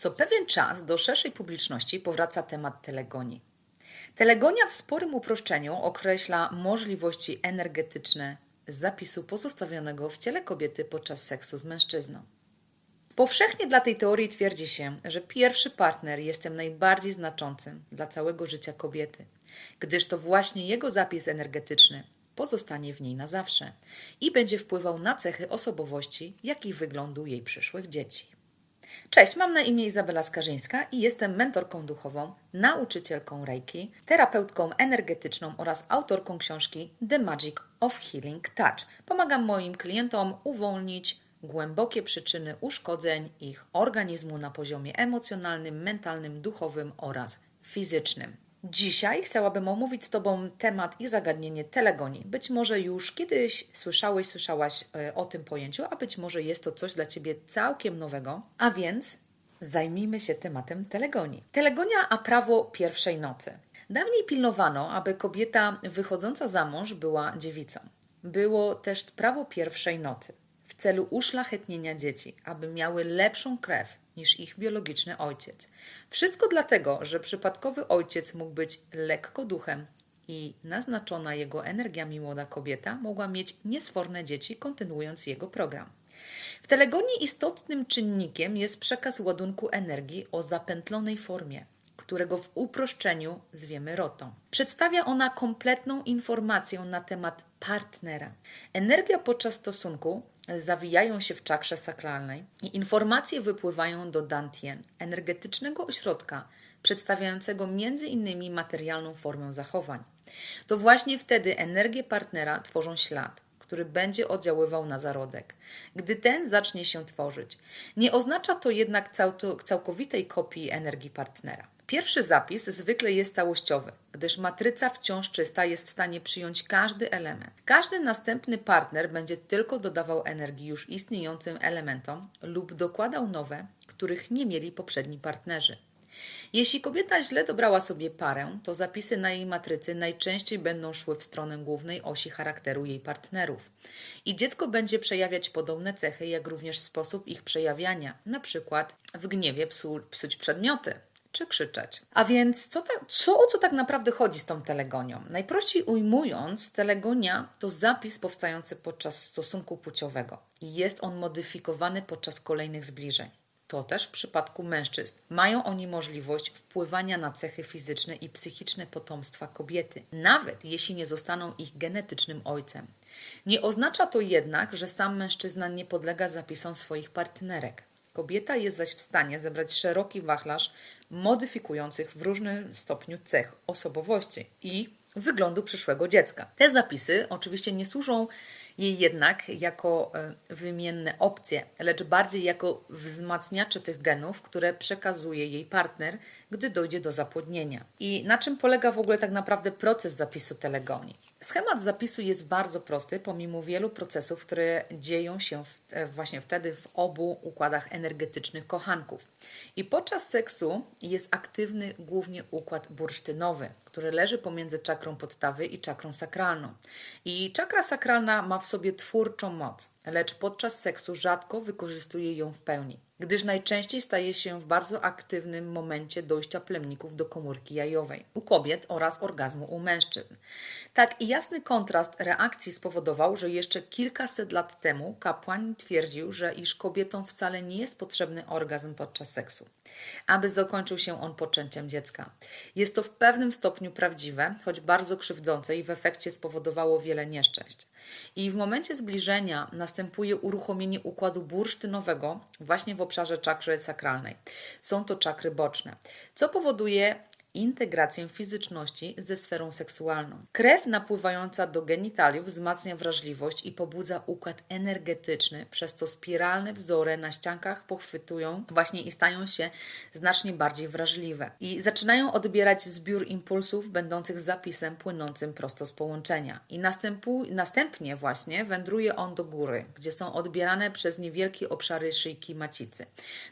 Co pewien czas do szerszej publiczności powraca temat telegonii. Telegonia w sporym uproszczeniu określa możliwości energetyczne zapisu pozostawionego w ciele kobiety podczas seksu z mężczyzną. Powszechnie dla tej teorii twierdzi się, że pierwszy partner jest tym najbardziej znaczącym dla całego życia kobiety, gdyż to właśnie jego zapis energetyczny pozostanie w niej na zawsze i będzie wpływał na cechy osobowości, jak i wyglądu jej przyszłych dzieci. Cześć, mam na imię Izabela Skarżyńska i jestem mentorką duchową, nauczycielką Reiki, terapeutką energetyczną oraz autorką książki The Magic of Healing Touch. Pomagam moim klientom uwolnić głębokie przyczyny uszkodzeń ich organizmu na poziomie emocjonalnym, mentalnym, duchowym oraz fizycznym. Dzisiaj chciałabym omówić z Tobą temat i zagadnienie telegonii. Być może już kiedyś słyszałeś, słyszałaś e, o tym pojęciu, a być może jest to coś dla Ciebie całkiem nowego. A więc zajmijmy się tematem telegonii. Telegonia a prawo pierwszej nocy. Dawniej pilnowano, aby kobieta wychodząca za mąż była dziewicą. Było też prawo pierwszej nocy celu uszlachetnienia dzieci, aby miały lepszą krew niż ich biologiczny ojciec. Wszystko dlatego, że przypadkowy ojciec mógł być lekko duchem i naznaczona jego energiami młoda kobieta mogła mieć niesforne dzieci, kontynuując jego program. W telegonii istotnym czynnikiem jest przekaz ładunku energii o zapętlonej formie, którego w uproszczeniu zwiemy rotą. Przedstawia ona kompletną informację na temat partnera. Energia podczas stosunku zawijają się w czakrze sakralnej i informacje wypływają do Dantien, energetycznego ośrodka przedstawiającego innymi materialną formę zachowań. To właśnie wtedy energie partnera tworzą ślad, który będzie oddziaływał na zarodek. Gdy ten zacznie się tworzyć, nie oznacza to jednak całkowitej kopii energii partnera. Pierwszy zapis zwykle jest całościowy, gdyż matryca wciąż czysta jest w stanie przyjąć każdy element. Każdy następny partner będzie tylko dodawał energii już istniejącym elementom lub dokładał nowe, których nie mieli poprzedni partnerzy. Jeśli kobieta źle dobrała sobie parę, to zapisy na jej matrycy najczęściej będą szły w stronę głównej osi charakteru jej partnerów. I dziecko będzie przejawiać podobne cechy, jak również sposób ich przejawiania, przykład w gniewie psu, psuć przedmioty, czy krzyczeć. A więc co, ta, co, o co tak naprawdę chodzi z tą telegonią? Najprościej ujmując, telegonia to zapis powstający podczas stosunku płciowego i jest on modyfikowany podczas kolejnych zbliżeń. To też w przypadku mężczyzn. Mają oni możliwość wpływania na cechy fizyczne i psychiczne potomstwa kobiety, nawet jeśli nie zostaną ich genetycznym ojcem. Nie oznacza to jednak, że sam mężczyzna nie podlega zapisom swoich partnerek. Kobieta jest zaś w stanie zebrać szeroki wachlarz modyfikujących w różnym stopniu cech osobowości i wyglądu przyszłego dziecka. Te zapisy oczywiście nie służą jej jednak jako e, wymienne opcje, lecz bardziej jako wzmacniacze tych genów, które przekazuje jej partner, gdy dojdzie do zapłodnienia. I na czym polega w ogóle tak naprawdę proces zapisu telegonii? Schemat zapisu jest bardzo prosty, pomimo wielu procesów, które dzieją się w, e, właśnie wtedy w obu układach energetycznych kochanków. I podczas seksu jest aktywny głównie układ bursztynowy, który leży pomiędzy czakrą podstawy i czakrą sakralną. I czakra sakralna ma w sobie twórczą moc, lecz podczas seksu rzadko wykorzystuje ją w pełni gdyż najczęściej staje się w bardzo aktywnym momencie dojścia plemników do komórki jajowej u kobiet oraz orgazmu u mężczyzn. Tak i jasny kontrast reakcji spowodował, że jeszcze kilkaset lat temu kapłan twierdził, że iż kobietom wcale nie jest potrzebny orgazm podczas seksu, aby zakończył się on poczęciem dziecka. Jest to w pewnym stopniu prawdziwe, choć bardzo krzywdzące i w efekcie spowodowało wiele nieszczęść. I w momencie zbliżenia następuje uruchomienie układu bursztynowego właśnie w obszarze czakry sakralnej. Są to czakry boczne, co powoduje integrację fizyczności ze sferą seksualną. Krew napływająca do genitaliów wzmacnia wrażliwość i pobudza układ energetyczny, przez co spiralne wzory na ściankach pochwytują właśnie i stają się znacznie bardziej wrażliwe. I zaczynają odbierać zbiór impulsów będących zapisem płynącym prosto z połączenia. I następnie właśnie wędruje on do góry, gdzie są odbierane przez niewielkie obszary szyjki macicy.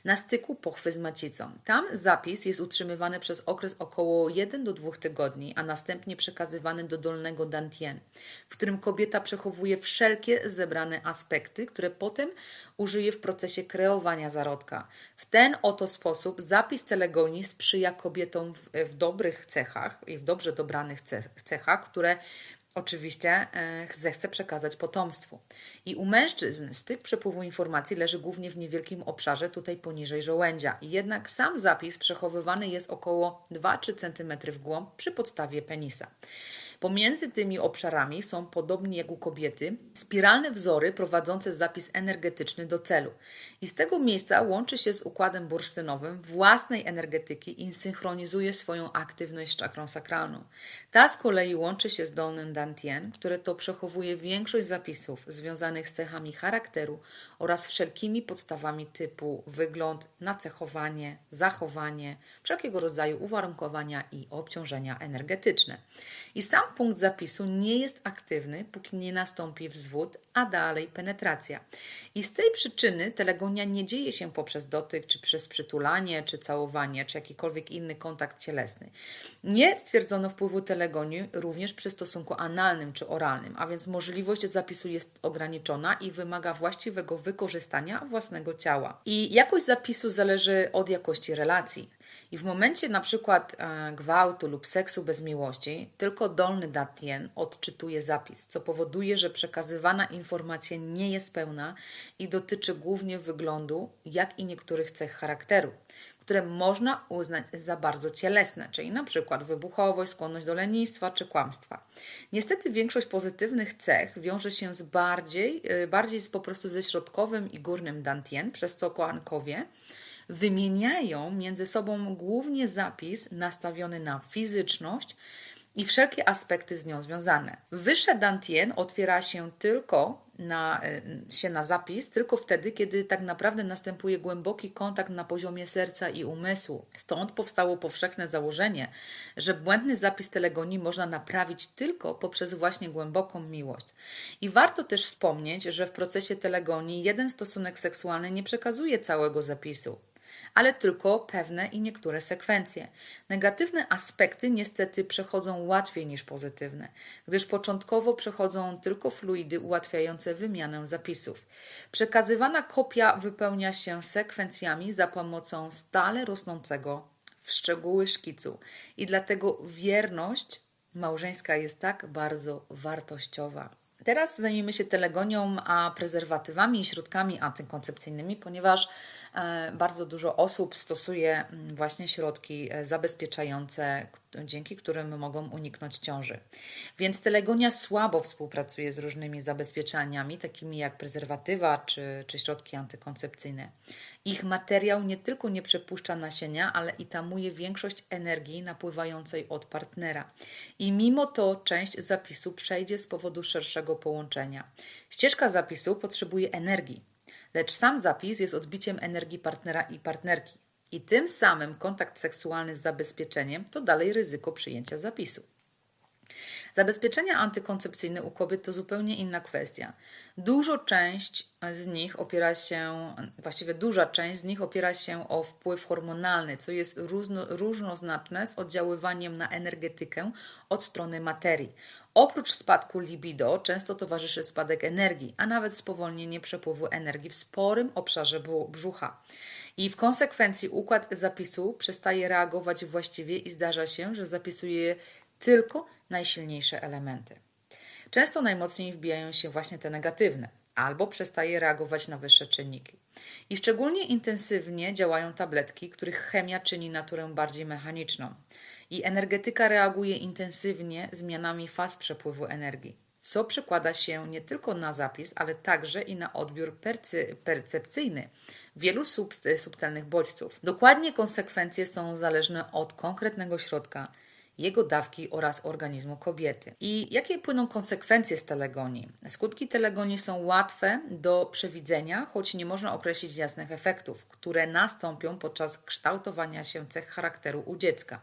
Na styku pochwy z macicą. Tam zapis jest utrzymywany przez okres około 1 do 2 tygodni, a następnie przekazywany do dolnego dantien, w którym kobieta przechowuje wszelkie zebrane aspekty, które potem użyje w procesie kreowania zarodka. W ten oto sposób zapis telegonii sprzyja kobietom w, w dobrych cechach i w dobrze dobranych cechach, które oczywiście zechce przekazać potomstwu. I u mężczyzn styk przepływu informacji leży głównie w niewielkim obszarze, tutaj poniżej żołędzia. Jednak sam zapis przechowywany jest około 2-3 cm w głąb przy podstawie penisa. Pomiędzy tymi obszarami są, podobnie jak u kobiety, spiralne wzory prowadzące zapis energetyczny do celu. I z tego miejsca łączy się z układem bursztynowym własnej energetyki i synchronizuje swoją aktywność z czakrą sakralną. Ta z kolei łączy się z dolnym dantien, które to przechowuje większość zapisów związanych z cechami charakteru oraz wszelkimi podstawami typu wygląd, nacechowanie, zachowanie, wszelkiego rodzaju uwarunkowania i obciążenia energetyczne. I sam punkt zapisu nie jest aktywny, póki nie nastąpi wzwód, a dalej penetracja. I z tej przyczyny nie dzieje się poprzez dotyk, czy przez przytulanie, czy całowanie, czy jakikolwiek inny kontakt cielesny. Nie stwierdzono wpływu telegonii również przy stosunku analnym czy oralnym, a więc możliwość zapisu jest ograniczona i wymaga właściwego wykorzystania własnego ciała. I jakość zapisu zależy od jakości relacji. I w momencie na przykład e, gwałtu lub seksu bez miłości, tylko dolny datien odczytuje zapis, co powoduje, że przekazywana informacja nie jest pełna i dotyczy głównie wyglądu, jak i niektórych cech charakteru, które można uznać za bardzo cielesne, czyli na przykład wybuchowość, skłonność do lenistwa czy kłamstwa. Niestety większość pozytywnych cech wiąże się z bardziej, e, bardziej z po prostu ze środkowym i górnym dantien, przez co koankowie wymieniają między sobą głównie zapis nastawiony na fizyczność i wszelkie aspekty z nią związane. Wyższe dantien otwiera się tylko na, y, się na zapis tylko wtedy, kiedy tak naprawdę następuje głęboki kontakt na poziomie serca i umysłu. Stąd powstało powszechne założenie, że błędny zapis telegonii można naprawić tylko poprzez właśnie głęboką miłość. I warto też wspomnieć, że w procesie telegonii jeden stosunek seksualny nie przekazuje całego zapisu ale tylko pewne i niektóre sekwencje. Negatywne aspekty niestety przechodzą łatwiej niż pozytywne, gdyż początkowo przechodzą tylko fluidy ułatwiające wymianę zapisów. Przekazywana kopia wypełnia się sekwencjami za pomocą stale rosnącego w szczegóły szkicu i dlatego wierność małżeńska jest tak bardzo wartościowa. Teraz zajmiemy się telegonią, a prezerwatywami i środkami antykoncepcyjnymi, ponieważ bardzo dużo osób stosuje mm, właśnie środki e, zabezpieczające, dzięki którym mogą uniknąć ciąży. Więc telegonia słabo współpracuje z różnymi zabezpieczeniami, takimi jak prezerwatywa czy, czy środki antykoncepcyjne. Ich materiał nie tylko nie przepuszcza nasienia, ale i tamuje większość energii napływającej od partnera. I mimo to część zapisu przejdzie z powodu szerszego połączenia. Ścieżka zapisu potrzebuje energii lecz sam zapis jest odbiciem energii partnera i partnerki. I tym samym kontakt seksualny z zabezpieczeniem to dalej ryzyko przyjęcia zapisu. Zabezpieczenia antykoncepcyjne u kobiet to zupełnie inna kwestia. Dużo część z nich opiera się, właściwie duża część z nich opiera się o wpływ hormonalny, co jest różno, różnoznaczne z oddziaływaniem na energetykę od strony materii. Oprócz spadku libido często towarzyszy spadek energii, a nawet spowolnienie przepływu energii w sporym obszarze brzucha. I w konsekwencji układ zapisu przestaje reagować właściwie i zdarza się, że zapisuje tylko najsilniejsze elementy. Często najmocniej wbijają się właśnie te negatywne, albo przestaje reagować na wyższe czynniki. I szczególnie intensywnie działają tabletki, których chemia czyni naturę bardziej mechaniczną. I energetyka reaguje intensywnie zmianami faz przepływu energii, co przekłada się nie tylko na zapis, ale także i na odbiór percepcyjny wielu sub, subtelnych bodźców. Dokładnie konsekwencje są zależne od konkretnego środka, jego dawki oraz organizmu kobiety. I jakie płyną konsekwencje z telegonii? Skutki telegonii są łatwe do przewidzenia, choć nie można określić jasnych efektów, które nastąpią podczas kształtowania się cech charakteru u dziecka.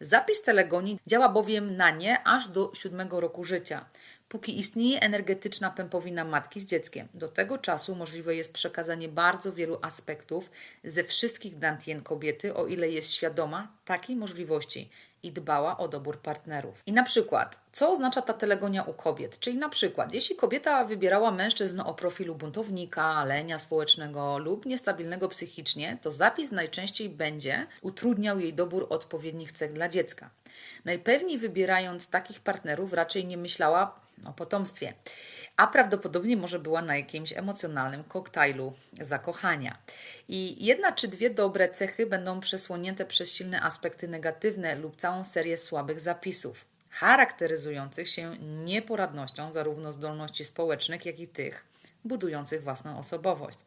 Zapis telegonii działa bowiem na nie aż do siódmego roku życia. póki istnieje energetyczna pępowina matki z dzieckiem. Do tego czasu możliwe jest przekazanie bardzo wielu aspektów ze wszystkich dantien kobiety, o ile jest świadoma takiej możliwości i dbała o dobór partnerów. I na przykład, co oznacza ta telegonia u kobiet? Czyli na przykład, jeśli kobieta wybierała mężczyzn o profilu buntownika, lenia społecznego lub niestabilnego psychicznie, to zapis najczęściej będzie utrudniał jej dobór odpowiednich cech dla dziecka. Najpewniej wybierając takich partnerów raczej nie myślała o potomstwie, a prawdopodobnie może była na jakimś emocjonalnym koktajlu zakochania. I jedna czy dwie dobre cechy będą przesłonięte przez silne aspekty negatywne lub całą serię słabych zapisów, charakteryzujących się nieporadnością zarówno zdolności społecznych, jak i tych, budujących własną osobowość.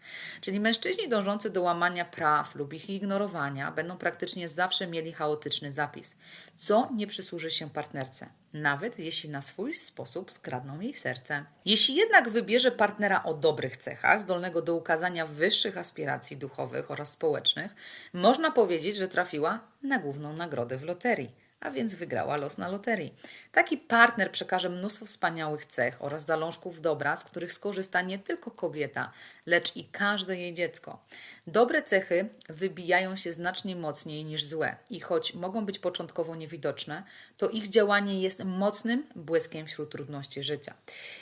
Czyli mężczyźni dążący do łamania praw lub ich ignorowania będą praktycznie zawsze mieli chaotyczny zapis, co nie przysłuży się partnerce, nawet jeśli na swój sposób skradną jej serce. Jeśli jednak wybierze partnera o dobrych cechach, zdolnego do ukazania wyższych aspiracji duchowych oraz społecznych, można powiedzieć, że trafiła na główną nagrodę w loterii a więc wygrała los na loterii. Taki partner przekaże mnóstwo wspaniałych cech oraz zalążków dobra, z których skorzysta nie tylko kobieta, lecz i każde jej dziecko. Dobre cechy wybijają się znacznie mocniej niż złe i choć mogą być początkowo niewidoczne, to ich działanie jest mocnym błyskiem wśród trudności życia.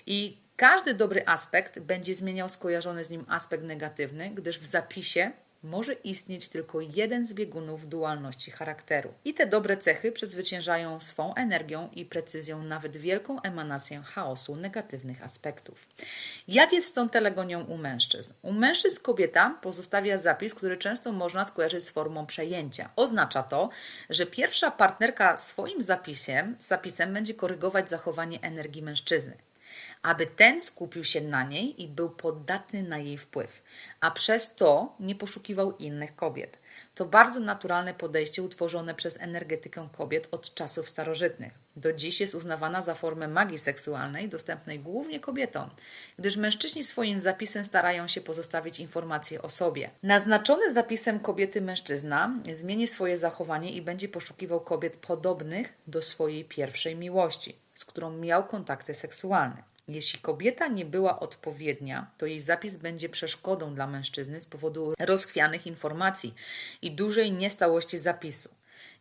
I każdy dobry aspekt będzie zmieniał skojarzony z nim aspekt negatywny, gdyż w zapisie może istnieć tylko jeden z biegunów dualności charakteru. I te dobre cechy przezwyciężają swą energią i precyzją nawet wielką emanację chaosu negatywnych aspektów. Jak jest z tą telegonią u mężczyzn? U mężczyzn kobieta pozostawia zapis, który często można skojarzyć z formą przejęcia. Oznacza to, że pierwsza partnerka swoim zapisem, zapisem będzie korygować zachowanie energii mężczyzny aby ten skupił się na niej i był podatny na jej wpływ, a przez to nie poszukiwał innych kobiet. To bardzo naturalne podejście utworzone przez energetykę kobiet od czasów starożytnych. Do dziś jest uznawana za formę magii seksualnej, dostępnej głównie kobietom, gdyż mężczyźni swoim zapisem starają się pozostawić informacje o sobie. Naznaczony zapisem kobiety mężczyzna zmieni swoje zachowanie i będzie poszukiwał kobiet podobnych do swojej pierwszej miłości, z którą miał kontakty seksualne. Jeśli kobieta nie była odpowiednia, to jej zapis będzie przeszkodą dla mężczyzny z powodu rozchwianych informacji i dużej niestałości zapisu.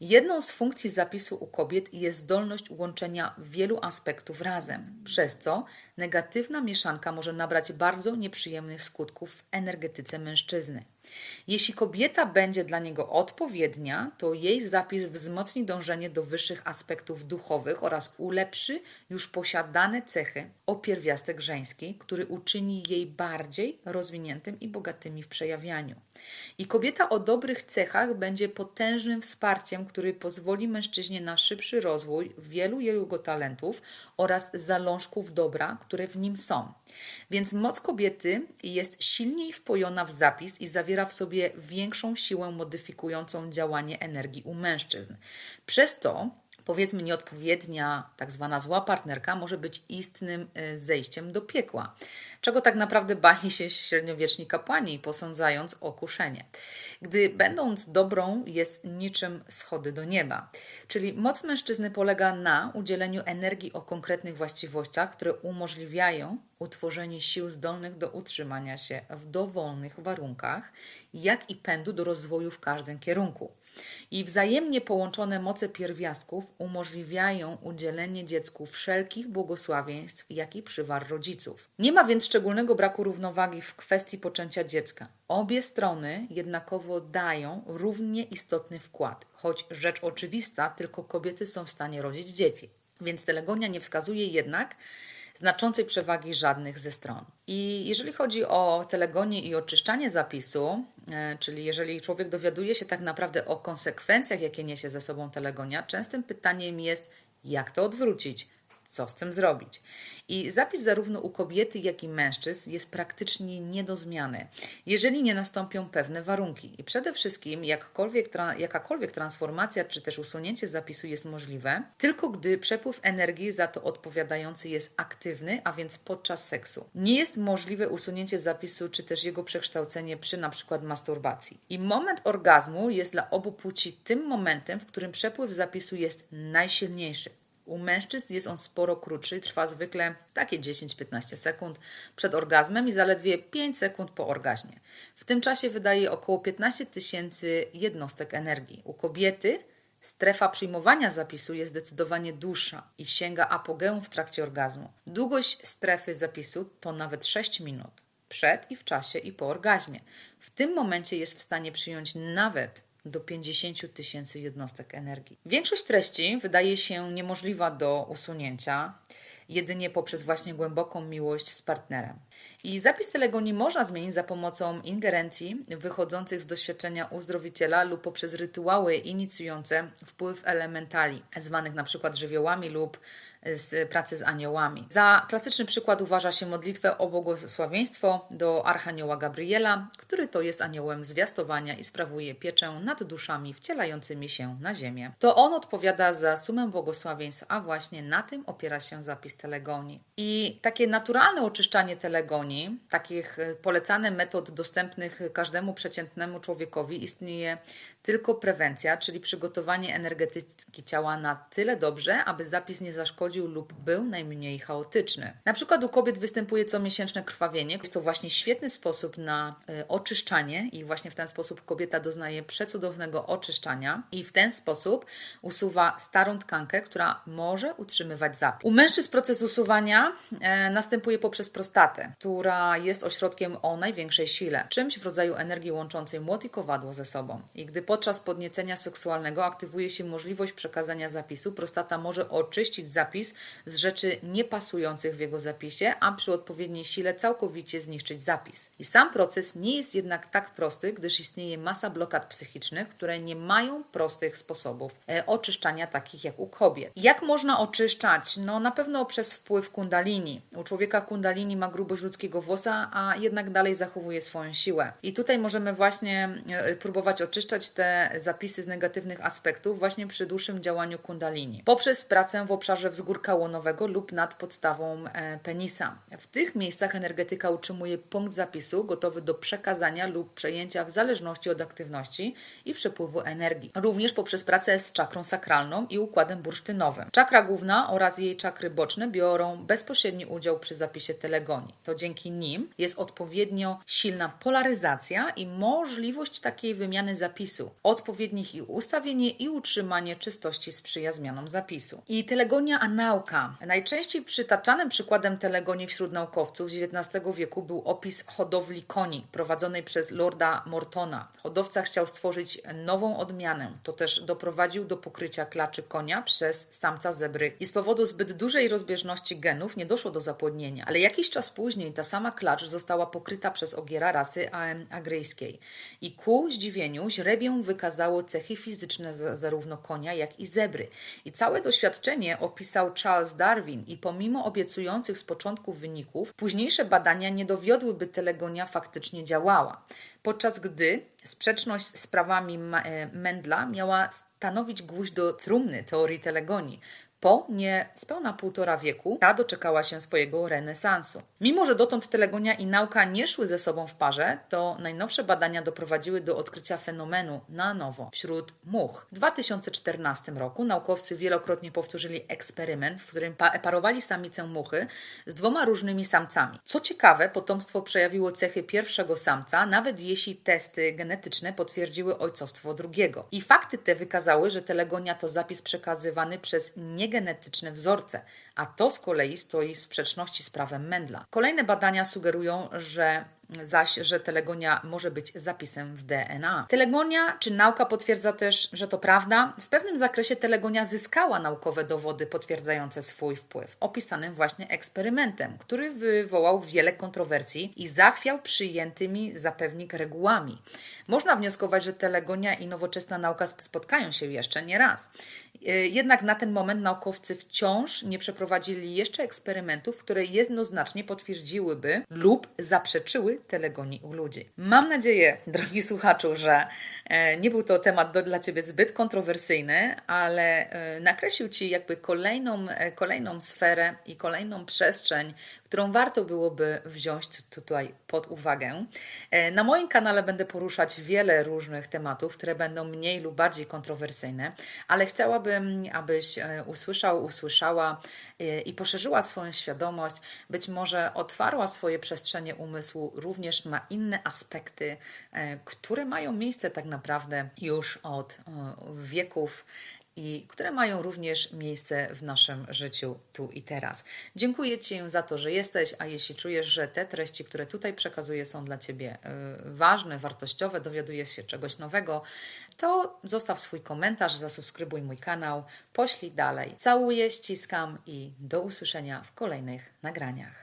Jedną z funkcji zapisu u kobiet jest zdolność łączenia wielu aspektów razem, przez co negatywna mieszanka może nabrać bardzo nieprzyjemnych skutków w energetyce mężczyzny. Jeśli kobieta będzie dla niego odpowiednia, to jej zapis wzmocni dążenie do wyższych aspektów duchowych oraz ulepszy już posiadane cechy o pierwiastek żeński, który uczyni jej bardziej rozwiniętym i bogatymi w przejawianiu. I kobieta o dobrych cechach będzie potężnym wsparciem, który pozwoli mężczyźnie na szybszy rozwój wielu jego talentów oraz zalążków dobra, które w nim są. Więc moc kobiety jest silniej wpojona w zapis i zawiera w sobie większą siłę modyfikującą działanie energii u mężczyzn. Przez to powiedzmy nieodpowiednia, tak zwana zła partnerka może być istnym e, zejściem do piekła, czego tak naprawdę bali się średniowieczni kapłani, posądzając o kuszenie. Gdy będąc dobrą jest niczym schody do nieba. Czyli moc mężczyzny polega na udzieleniu energii o konkretnych właściwościach, które umożliwiają utworzenie sił zdolnych do utrzymania się w dowolnych warunkach, jak i pędu do rozwoju w każdym kierunku. I wzajemnie połączone moce pierwiastków umożliwiają udzielenie dziecku wszelkich błogosławieństw, jak i przywar rodziców. Nie ma więc szczególnego braku równowagi w kwestii poczęcia dziecka. Obie strony jednakowo dają równie istotny wkład, choć rzecz oczywista, tylko kobiety są w stanie rodzić dzieci. Więc telegonia nie wskazuje jednak, znaczącej przewagi żadnych ze stron. I jeżeli chodzi o telegonię i oczyszczanie zapisu, e, czyli jeżeli człowiek dowiaduje się tak naprawdę o konsekwencjach, jakie niesie ze sobą telegonia, częstym pytaniem jest, jak to odwrócić, co z tym zrobić. I zapis zarówno u kobiety, jak i mężczyzn jest praktycznie nie do zmiany, jeżeli nie nastąpią pewne warunki. I przede wszystkim jakkolwiek, jakakolwiek transformacja czy też usunięcie zapisu jest możliwe, tylko gdy przepływ energii za to odpowiadający jest aktywny, a więc podczas seksu. Nie jest możliwe usunięcie zapisu czy też jego przekształcenie przy na przykład masturbacji. I moment orgazmu jest dla obu płci tym momentem, w którym przepływ zapisu jest najsilniejszy U mężczyzn jest on sporo krótszy, trwa zwykle takie 10-15 sekund przed orgazmem i zaledwie 5 sekund po orgazmie. W tym czasie wydaje około 15 tysięcy jednostek energii. U kobiety strefa przyjmowania zapisu jest zdecydowanie dłuższa i sięga apogeum w trakcie orgazmu. Długość strefy zapisu to nawet 6 minut przed i w czasie i po orgazmie. W tym momencie jest w stanie przyjąć nawet do 50 tysięcy jednostek energii. Większość treści wydaje się niemożliwa do usunięcia jedynie poprzez właśnie głęboką miłość z partnerem. I zapis telegonii można zmienić za pomocą ingerencji wychodzących z doświadczenia uzdrowiciela lub poprzez rytuały inicjujące wpływ elementali, zwanych na przykład żywiołami lub z pracy z aniołami. Za klasyczny przykład uważa się modlitwę o błogosławieństwo do Archanioła Gabriela, który to jest aniołem zwiastowania i sprawuje pieczę nad duszami wcielającymi się na ziemię. To on odpowiada za sumę błogosławieństw, a właśnie na tym opiera się zapis telegonii. I takie naturalne oczyszczanie telegonii, takich polecanych metod dostępnych każdemu przeciętnemu człowiekowi istnieje tylko prewencja, czyli przygotowanie energetyki ciała na tyle dobrze, aby zapis nie zaszkodził lub był najmniej chaotyczny. Na przykład u kobiet występuje comiesięczne krwawienie. Jest to właśnie świetny sposób na y, oczyszczanie i właśnie w ten sposób kobieta doznaje przecudownego oczyszczania i w ten sposób usuwa starą tkankę, która może utrzymywać zapis. U mężczyzn proces usuwania e, następuje poprzez prostatę, która jest ośrodkiem o największej sile, czymś w rodzaju energii łączącej młot i kowadło ze sobą. I gdy podczas podniecenia seksualnego aktywuje się możliwość przekazania zapisu. Prostata może oczyścić zapis z rzeczy niepasujących w jego zapisie, a przy odpowiedniej sile całkowicie zniszczyć zapis. I sam proces nie jest jednak tak prosty, gdyż istnieje masa blokad psychicznych, które nie mają prostych sposobów e, oczyszczania, takich jak u kobiet. Jak można oczyszczać? No na pewno przez wpływ kundalini. U człowieka kundalini ma grubość ludzkiego włosa, a jednak dalej zachowuje swoją siłę. I tutaj możemy właśnie e, próbować oczyszczać te zapisy z negatywnych aspektów właśnie przy dłuższym działaniu kundalini. Poprzez pracę w obszarze wzgórka łonowego lub nad podstawą e, penisa. W tych miejscach energetyka utrzymuje punkt zapisu gotowy do przekazania lub przejęcia w zależności od aktywności i przepływu energii. Również poprzez pracę z czakrą sakralną i układem bursztynowym. Czakra główna oraz jej czakry boczne biorą bezpośredni udział przy zapisie telegonii. To dzięki nim jest odpowiednio silna polaryzacja i możliwość takiej wymiany zapisu odpowiednich ich ustawienie i utrzymanie czystości sprzyja zmianom zapisu. I telegonia anauka. Najczęściej przytaczanym przykładem telegonii wśród naukowców XIX wieku był opis hodowli koni prowadzonej przez Lorda Mortona. Hodowca chciał stworzyć nową odmianę, to też doprowadził do pokrycia klaczy konia przez samca zebry i z powodu zbyt dużej rozbieżności genów nie doszło do zapłodnienia, ale jakiś czas później ta sama klacz została pokryta przez ogiera rasy agryjskiej i ku zdziwieniu źrebię wykazało cechy fizyczne zarówno konia, jak i zebry. I całe doświadczenie opisał Charles Darwin i pomimo obiecujących z początku wyników, późniejsze badania nie dowiodły, by telegonia faktycznie działała. Podczas gdy sprzeczność z prawami e, Mendla miała stanowić gwóźdź do trumny teorii telegonii, po niespełna półtora wieku ta doczekała się swojego renesansu. Mimo, że dotąd telegonia i nauka nie szły ze sobą w parze, to najnowsze badania doprowadziły do odkrycia fenomenu na nowo wśród much. W 2014 roku naukowcy wielokrotnie powtórzyli eksperyment, w którym parowali samicę muchy z dwoma różnymi samcami. Co ciekawe, potomstwo przejawiło cechy pierwszego samca, nawet jeśli testy genetyczne potwierdziły ojcostwo drugiego. I fakty te wykazały, że telegonia to zapis przekazywany przez nie genetyczne wzorce, a to z kolei stoi w sprzeczności z prawem Mendla. Kolejne badania sugerują, że zaś, że telegonia może być zapisem w DNA. Telegonia czy nauka potwierdza też, że to prawda? W pewnym zakresie telegonia zyskała naukowe dowody potwierdzające swój wpływ, opisanym właśnie eksperymentem, który wywołał wiele kontrowersji i zachwiał przyjętymi zapewnik regułami. Można wnioskować, że telegonia i nowoczesna nauka spotkają się jeszcze nie raz. Y, jednak na ten moment naukowcy wciąż nie przeprowadzili jeszcze eksperymentów, które jednoznacznie potwierdziłyby lub zaprzeczyły telegonii u ludzi. Mam nadzieję, drogi słuchaczu, że e, nie był to temat do, dla Ciebie zbyt kontrowersyjny, ale e, nakreślił Ci jakby kolejną, e, kolejną sferę i kolejną przestrzeń, którą warto byłoby wziąć tutaj pod uwagę. E, Na moim kanale będę poruszać wiele różnych tematów, które będą mniej lub bardziej kontrowersyjne, ale chciałabym, abyś e, usłyszał, usłyszała e, i poszerzyła swoją świadomość, być może otwarła swoje przestrzenie umysłu również na inne aspekty, które mają miejsce tak naprawdę już od wieków i które mają również miejsce w naszym życiu tu i teraz. Dziękuję Ci za to, że jesteś, a jeśli czujesz, że te treści, które tutaj przekazuję, są dla Ciebie e, ważne, wartościowe, dowiadujesz się czegoś nowego, to zostaw swój komentarz, zasubskrybuj mój kanał, poślij dalej. Całuję, ściskam i do usłyszenia w kolejnych nagraniach.